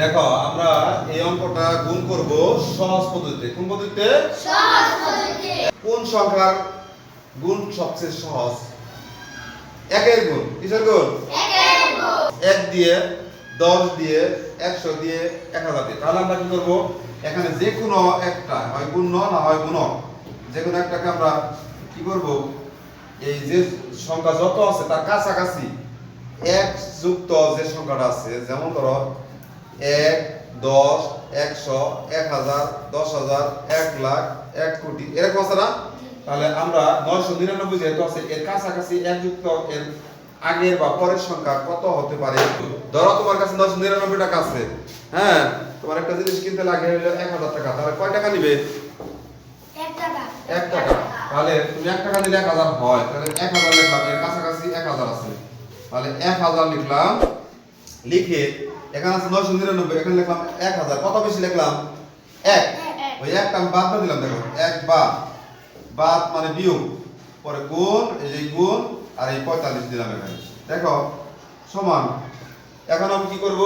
দেখো আমরা এই অঙ্কটা গুণ করব সহজ পদ্ধতিতে। কোন পদ্ধতিতে? কোন সংখ্যার গুণ সবচেয়ে সহজ? একের গুণ। কিসের গুণ? এক দিয়ে দশ দিয়ে একশো দিয়ে এক হাজার দিয়ে। তাহলে আমরা কি করব? এখানে যে কোনো একটা হয় গুণ না হয় গুণ যে কোনো একটাকে আমরা কি করব? এই যে সংখ্যা যত আছে তার কাছাকাছি এক যুক্ত যে সংখ্যাটা আছে যেমন ধরো এক দশ একশো এক হাজার দশ হাজার এক লাখ এক কোটি। এরকম আছে না? তাহলে আমরা নয়শো নিরানব্বই যেহেতু আছে এর কাছাকাছি এক যুক্ত এর আগের বা পরের সংখ্যা কত হতে পারে? ধরো তোমার কাছে নয়শো নিরানব্বই টাকা আছে। হ্যাঁ তোমার একটা জিনিস কিনতে লাগে হলো এক হাজার টাকা। তাহলে কয় টাকা নিবে? এক টাকা। তাহলে তুমি এক টাকা দিলে এক হাজার হয়। তাহলে এক হাজার লিখলাম এর কাছাকাছি এক হাজার আছে। তাহলে এক হাজার লিখলাম লিখে এখানে আছে নয়শো নিরানব্বই এখানে লিখলাম এক হাজার। কত বেশি লিখলাম? এক। ওই একটা আমি বাদ দিলাম দেখো। এক বাদ। বাদ মানে বিয়োগ। পরে গুণ এই যে গুণ আর এই পঁয়তাল্লিশ দিলাম এখানে। দেখো সমান। এখন আমি কি করব?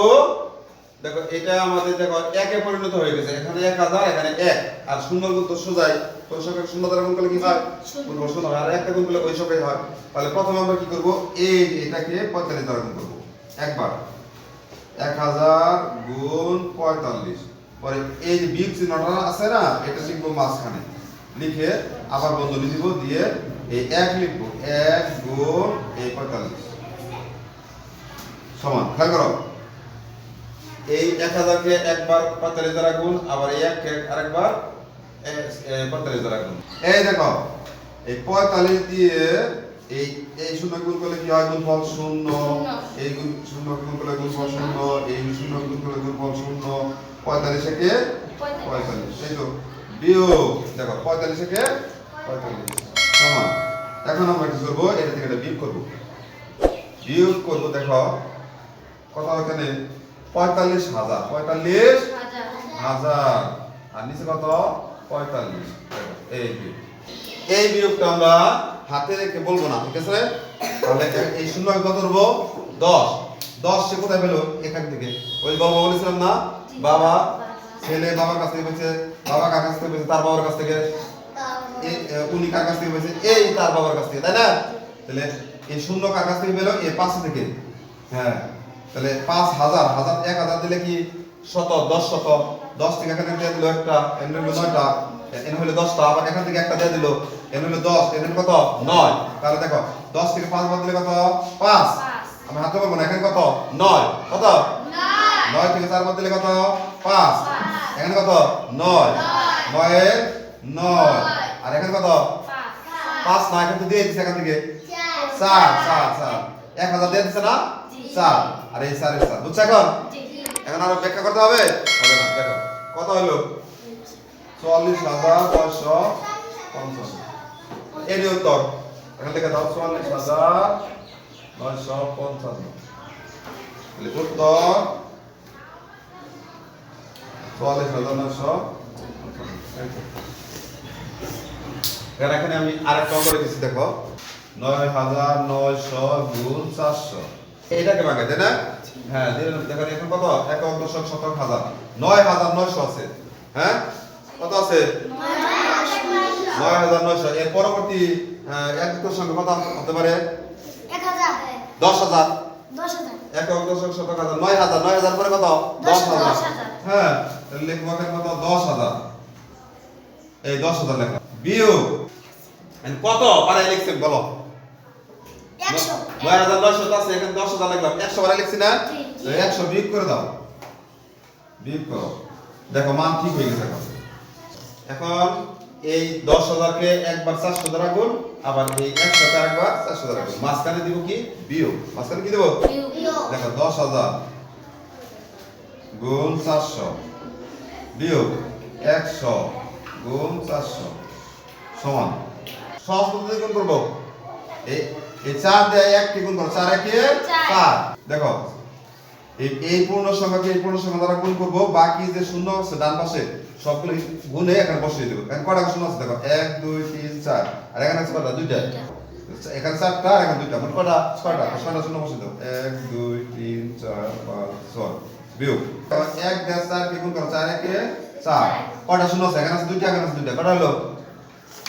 দেখো এটা আমাদের দেখো একে পরিণত হয়ে গেছে। এখানে এক হাজার এখানে এক। আর শূন্য গুণ তো সোজাই। ওই সংখ্যা শূন্য দ্বারা গুণ করলে কি হয়? গুণ শূন্য হয়। আর একটা গুণ করলে ওই সংখ্যাই হয়। তাহলে প্রথমে আমরা কি করব? এই এটাকে পঁয়তাল্লিশ দ্বারা গুণ করব। একবার। এক হাজার গুণ পঁয়তাল্লিশ। পরে এই যে বিগ চিহ্নটা আছে না, এটা লিখব মাঝখানে। লিখে আবার বন্ধনী দিব দিয়ে এই এক লিখব, এক গুণ এই পঁয়তাল্লিশ। সমান, খেয়াল করো। এই এক হাজারকে একবার পঁয়তাল্লিশ দ্বারা গুণ, আবার এই এককে আরেকবার পঁয়তাল্লিশ দ্বারা গুণ। এই দেখো, এই পঁয়তাল্লিশ দিয়ে এই এই শূন্য গুণ করলে কি হয়? গুণ ফল শূন্য। এই গুণ শূন্য গুণ করলে গুণ ফল শূন্য। এই শূন্য গুণ করলে গুণ ফল শূন্য। পঁয়তাল্লিশ থেকে পঁয়তাল্লিশ। এই তো, বিয়োগ। দেখো, পঁয়তাল্লিশ থেকে পঁয়তাল্লিশ। সমান। এখন আমরা কি করব? এটা থেকে এটা বিয়োগ করব। বিয়োগ করব, দেখো। কত এখানে? পঁয়তাল্লিশ হাজার। পঁয়তাল্লিশ হাজার। আর নিচে কত? পঁয়তাল্লিশ। এই বিয়োগ। এই বিয়োগটা আমরা হাতে রেখে বলব না ঠিক আছে? তাহলে এই শূন্য কত ধরবো? দশ। দশ সে কোথায় পেল? এখান থেকে। ওই বাবা বলেছিলাম না? বাবা ছেলে বাবার কাছ থেকে পেয়েছে বাবা কার কাছ থেকে পেয়েছে? তার বাবার কাছ থেকে। উনি কার কাছ থেকে পেয়েছে? এই তার বাবার কাছ থেকে তাই না? তাহলে এই শূন্য কার কাছ থেকে পেল? এই পাঁচ থেকে। হ্যাঁ। তাহলে পাঁচ হাজার হাজার এক হাজার দিলে কি? শত দশ শত। দশ থেকে এখানে দিয়ে দিল একটা এখানে হলো নয়টা এখানে হলো দশটা আবার এখান থেকে একটা দিয়ে দিল। হলো দশ এখানে কত? নয়। তাহলে দেখো দশ থেকে পাঁচ বাদ দিলে কত? পাঁচ। আমি হাতে বলব না এখানে কত? নয়। কত? নয়। থেকে চার বাদ দিলে কত? পাঁচ। এখানে কত? নয়। নয়। নয়। আর এখানে কত? পাঁচ। না এখানে তো দিয়ে দিচ্ছে এখান থেকে। চার। চার চার এক হাজার দিয়ে দিচ্ছে না? চার। আর এই চার চার। বুঝছ এখন? এখন আরও ব্যাখ্যা করতে হবে? হবে না দেখো। কত হলো? চুয়াল্লিশ হাজার ছয়শো পঞ্চাশ। এরই উত্তর। এখান থেকে দাও চুয়াল্লিশ হাজার নয়শো পঞ্চান্ন। উত্তর। চুয়াল্লিশ হাজার নয়শো এবার এখানে আমি আরেকটা অঙ্ক রেখেছি দেখো। নয় হাজার নয়শো গুণ চারশো। এইটাকে ভাঙে, তাই না? হ্যাঁ দেখেন এখন কত? এক দশক শতক হাজার। নয় হাজার নয়শো আছে। হ্যাঁ? কত আছে? নয় হাজার নয়শো। এর পরবর্তী এক সঙ্গে কত হতে পারে দশ হাজার। এক দশক শতক হাজার। নয় হাজার নয় হাজার পরে কত? দশ হাজার। হ্যাঁ লিখব কত দশ হাজার। এই দশ হাজার লেখা। বিয়োগ। কত? পারে লিখছেন বলো। নয় হাজার নয়শো আছে এখানে দশ হাজার লিখলাম। একশো বারে লিখছি না? একশো বিয়োগ করে দাও। বিয়োগ করো। দেখো মান ঠিক হয়ে গেছে এখন। এখন এই দশ হাজারকে একবার চারশো দ্বারা গুণ আবার এই একশোকে আরেকবার চারশো দ্বারা গুণ। মাঝখানে দিব কি? বিয়োগ। মাঝখানে কি দেবো? দেখো দশ হাজার গুণ চারশো। বিয়োগ একশো গুণ চারশো সমান। সহজ পদ্ধতি গুণ করব। এই চার দেয় একটি গুণ করো চার একে। চার। দেখো এই এই পূর্ণ সংখ্যাকে এই পূর্ণ সংখ্যা দ্বারা গুণ করব। বাকি যে শূন্য আছে ডান পাশে সবগুলো গুণে এখানে বসিয়ে দেবো। এখানে কটা শূন্য আছে দেখো? এক দুই তিন চার। আর এখানে আছে কটা দুইটা। এখানে চারটা আর এখানে দুইটা। মানে কটা ছয়টা। ছয়টা শূন্য বসিয়ে দেবো। এক দুই তিন চার পাঁচ ছয়। বিয়োগ। এক দেড় চার কে গুণ করো? চার একে চার। কটা শূন্য আছে? এখানে আছে দুইটা এখানে আছে দুইটা। কটা হলো?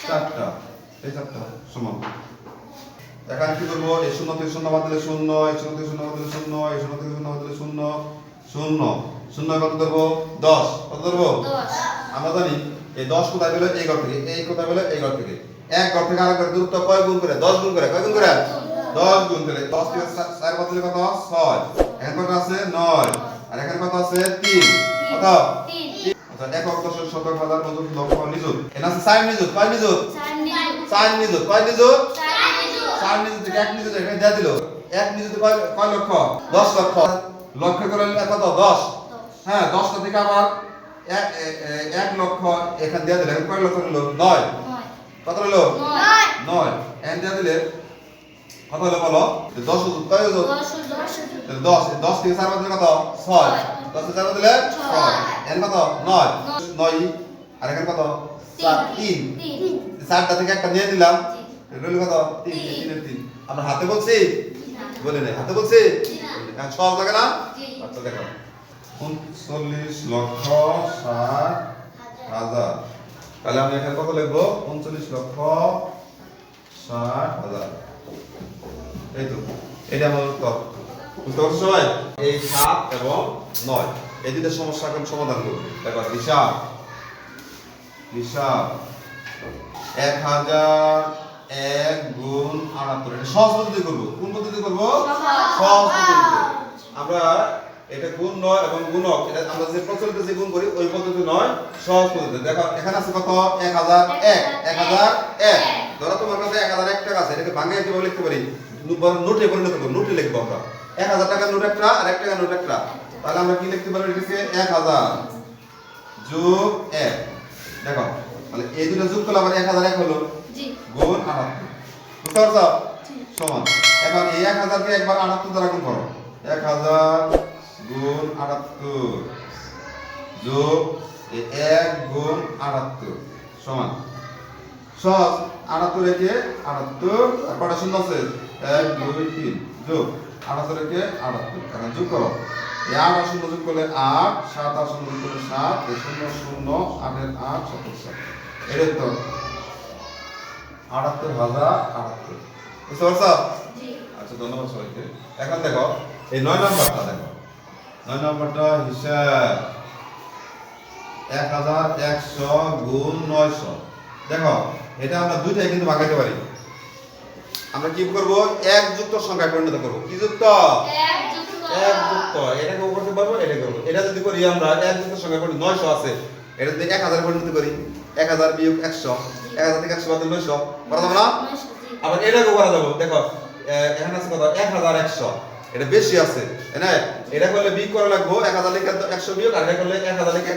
চারটা। এই চারটা সমান। এখানে কি করব? এই শূন্য থেকে শূন্য বাদ দিলে শূন্য এই শূন্য থেকে শূন্য বাদ দিলে শূন্য এই শূন্য থেকে শূন্য বাদ দিলে শূন্য শূন্য। শূন্য কত ধরবো? দশ। কত ধরবো? আমরা জানি এই দশ কোথায় পেল? এই ঘর থেকে। এই কোথায় পেল? এই ঘর থেকে। এক ঘর থেকে আরেক ঘর দূরত্ব কয় গুণ করে? দশ গুণ করে। কয় গুণ করে? দশ গুণ। করে। দশ থেকে চার কত কত? ছয়। এখানে কত আছে? নয়। আর এখানে কত আছে? তিন। কত? আচ্ছা একক দশক শতক হাজার নজুত লক্ষ নিযুত। এখানে আছে চার নিযুত। কয় নিযুত? চার নিযুত। কয় নিযুত? চার নিযুত থেকে এক নিযুত এখানে দিয়ে দিল। এক নিযুত কয় কয় লক্ষ? দশ লক্ষ। লক্ষ করে কত? দশ? হ্যাঁ দশটা থেকে আবার এক লক্ষ এখানে দিয়ে দিলে। কয় লক্ষ হলো নয়। নয়। কত হলো নয়। এখানে দিয়ে দিলে কত হলো বলো? দশ কয় দশ দশ থেকে চার বাদ কত? ছয়। দশ থেকে চার বাদ দিলে ছয়। এখানে কত? নয়। নয়। আর এখানে কত? চার। তিন। চারটা থেকে একটা নিয়ে দিলাম। রইল কত তিন তিন। তিনের তিন। আমরা হাতে বলছি। বলে নেই। হাতে বলছি? সহজ লাগে না আচ্ছা দেখো উনচল্লিশ লক্ষ ষাট হাজার। তাহলে আমি এখানে কত লিখব? উনচল্লিশ লক্ষ ষাট হাজার। এই তো। এটা আমার উত্তর। বুঝতে সবাই? এই সাত এবং নয়। এই দুটো সমস্যা এখন সমাধান করব। দেখো, হিসাব। হিসাব। এক হাজার এক গুণ আটাত্তর এটা সহজ পদ্ধতি করব। কোন পদ্ধতি করব? সহজ। পদ্ধতিতে আমরা এটা গুণ নয় এবং গুণক এটা আমরা যে প্রচলিত যে গুণ করি ওই পদ্ধতি নয় সহজ পদ্ধতি। দেখো এখানে আছে কত? এক হাজার এক। এক হাজার এক। ধরো তোমার কাছে এক হাজার এক টাকা আছে এটাকে ভাঙে কীভাবে লিখতে পারি? নোটে পরিণত করব নোটে লিখব আমরা। এক হাজার টাকার নোট একটা আর এক টাকার নোট একটা। তাহলে আমরা কি লিখতে পারি এটাকে এক হাজার যোগ এক। দেখো তাহলে এই দুটো যোগ করলে আবার এক হাজার এক হলো। গুণ আটাত্তর বুঝতে পারছ? সমান। এখন এই এক হাজারকে একবার আটাত্তর দ্বারা গুণ করো। এক হাজার গুণ আটাত্তর যোগ এক গুণ আটাত্তর। সমান। সহজ। আটাত্তর একে আটাত্তর আর শূন্য আছে। এক, দুই, তিন। যোগ। আটাত্তর একে আটাত্তর। এখন যোগ করো। এই আট আর শূন্য যোগ করলে আট, সাত আর শূন্য যোগ করলে সাত শূন্য শূন্য আটের আট সত্তর সাত। এটাই তো আটাত্তর হাজার আটাত্তর। বুঝতে পারছ? আচ্ছা ধন্যবাদ সবাইকে। এখন দেখো এই নয় নম্বরটা দেখো। নয় নম্বরটা হিসাব এক হাজার একশো গুণ নয়শো। দেখো এটা আমরা দুইটাই কিন্তু ভাগাইতে পারি। আমরা কি করব? এক যুক্ত সংখ্যায় পরিণত করব। কি যুক্ত? এক যুক্ত। এটাকে করতে পারব এটা করব এটা যদি করি আমরা এক যুক্ত সংখ্যা পরিণত নয়শো আছে। এটা যদি এক হাজার পরিণত করি এক হাজার বিয়োগ একশো। এক হাজার থেকে একশো বাদ নয়শো। করা যাবে না। আবার এটাকেও করা এক হাজার একশো। এটা বেশি আছে না? এটা করলে বিয়োগ লাগবো এক হাজার লিখে একশো বিয়োগ, আর করলে এক হাজার লিখে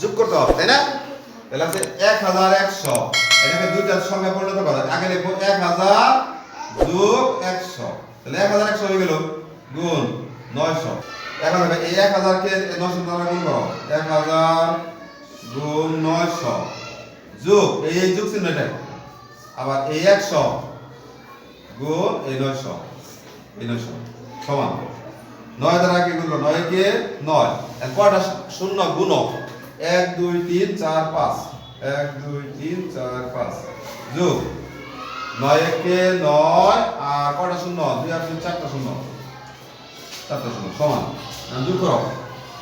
যোগ করতে হবে, তাই এক হাজার একশো। এটাকে দুইটার সঙ্গে পরিণত করা আগে এক হাজার যোগ একশো। তাহলে এক হাজার একশো হয়ে গেল গুণ নয়শো। এখন এই এক হাজারকে নয়শো দ্বারা গুণ এক হাজার গুণ নয়শো। যোগ, এই এই যোগ চিহ্ন আবার এই একশো গুণ এই নয়শো এই নয়শো সমান। নয় দ্বারা কি গুণ করো? নয় কে নয়। কয়টা শূন্য গুণ এক, দুই, তিন, চার, পাঁচ। এক, দুই, তিন, চার, পাঁচ। যোগ। নয় একে নয়, আর কয়টা শূন্য? দুই আর তিন চারটা শূন্য। চারটা শূন্য, সমান। যোগ করো।